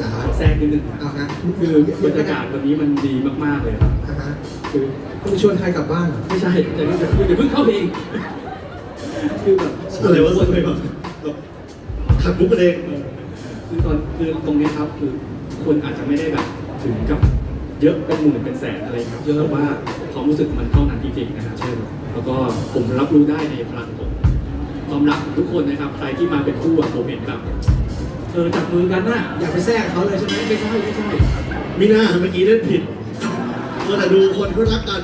จ๋าแทรกนิดนึงนะเอาฮะคือบรรยากาศวันนี้มันดีมากๆเลยครับอ่าฮะคือคุณชวนใครกลับบ้านเหรอ ไม่ใช่แต่นี่จะคือเดี๋ยวเพิ่งเข้าเพลงคือแบบอะไรวะอะไรวะขัดมุกกันเองเออคือตอนคือตรงเนี้ยครับคือคนอาจจะไม่ได้แบบถึงกับเยอะเป็นหมื่นเป็นแสนอะไรครับแต่ว่าความรู้สึกมันเท่านั้นจริงๆนะครับใช่แล้วก็ผมรับรู้ได้ในพลังผมความรักของทุกคนนะครับใครที่มาเป็นคู่อะผมเห็นแบบ เออจับมือกันน่ะอยากไปแทรกเขาเลยใช่ไหมไม่ใช่ไม่ใช่มีหน้าเมื่อกี้เล่นผิดเออแต่ดูคนเขารักกัน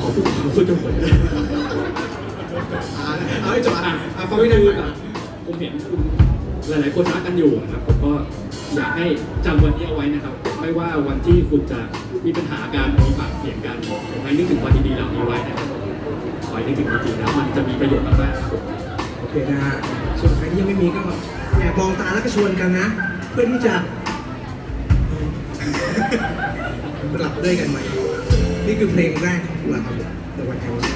ขอพูดขอพูดจบหมดอ่าเอาให้จบอะอะฟังไม่ไม่ได้ได้คือแบบผมเห็นคุณหลาย ๆ คนรักกันอยู่นะครับผมก็อยากให้จำวันนี้เอาไว้นะครับ ไม่ว่าวันที่คุณจะมีปัญหาการมีปากเสียงกันขอให้นึกถึงวันดีๆเหล่านี้ไว้นะครับขอให้นึกถึงจริงๆแล้วมันจะมีประโยชน์มากๆครับโอ เคนะฮะส่วนใครที่ยังไม่มีก็แอบมองตาแล้วก็ชวนกันนะ เพื่อที่จะกลับด้วยกันใหม่ นี่คือเพลงแรกของเราในวันแห่งนี้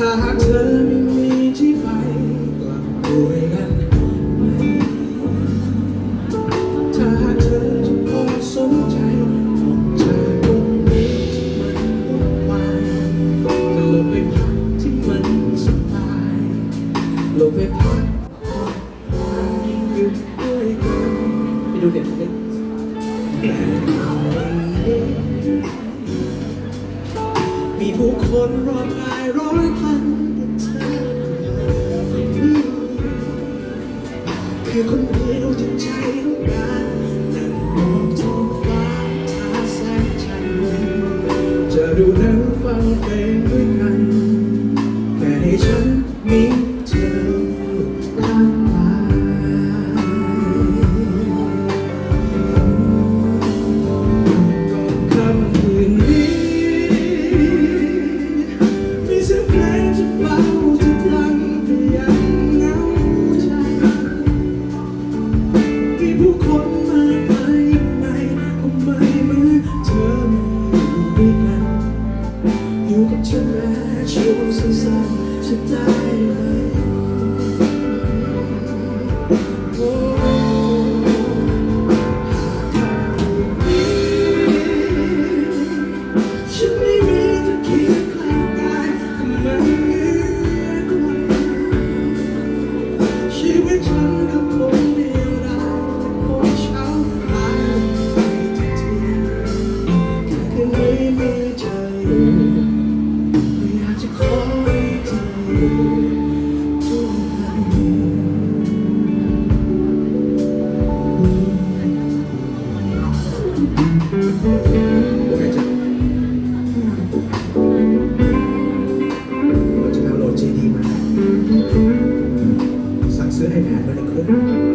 ถ้าหากเธอไม่มีที่ไปกลับด้วยกันไหมถ้าหากเธอจะพอสนใจออกจากตรงนี้ที่มันวุ่นวายก็ลงไปพักที่มันสบายลงไปพักอยู่ด้วยกันไปดูเด็ดเล็ก มีผู้คนรอดายร้อยพันแต่เธอคือคนเดียวที่ใจ สั่งซื้อ iPad มาหนึ่งเครื่อง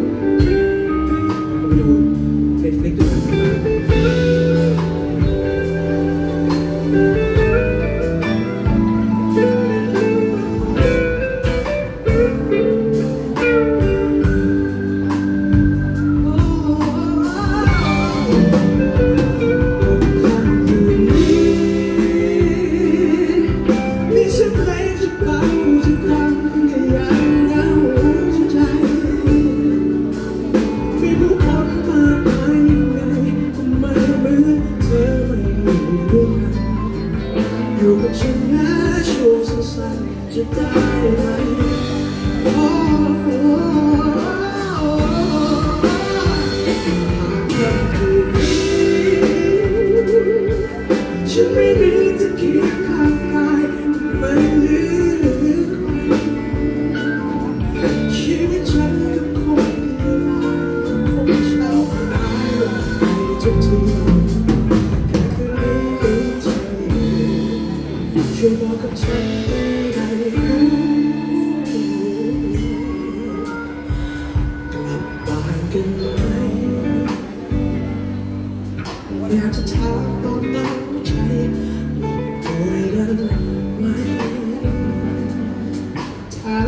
จะได้ไหมโอ้โอ้หากค่ำคืนนี้ฉันไม่มีจะเคียงข้าง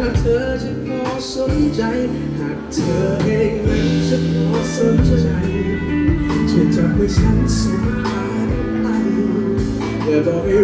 ากเธอจะพอสนใจ หากเธอเองนั้นจะพอสนใจช่วยจับไว้ฉันสุดท้ายไปและบอกให้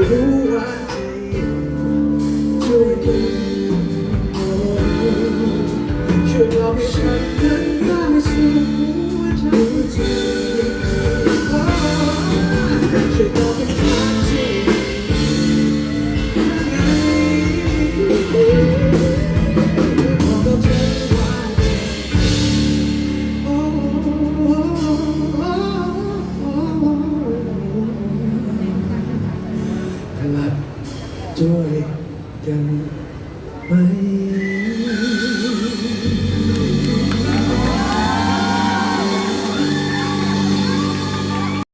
ด้วยกันไหม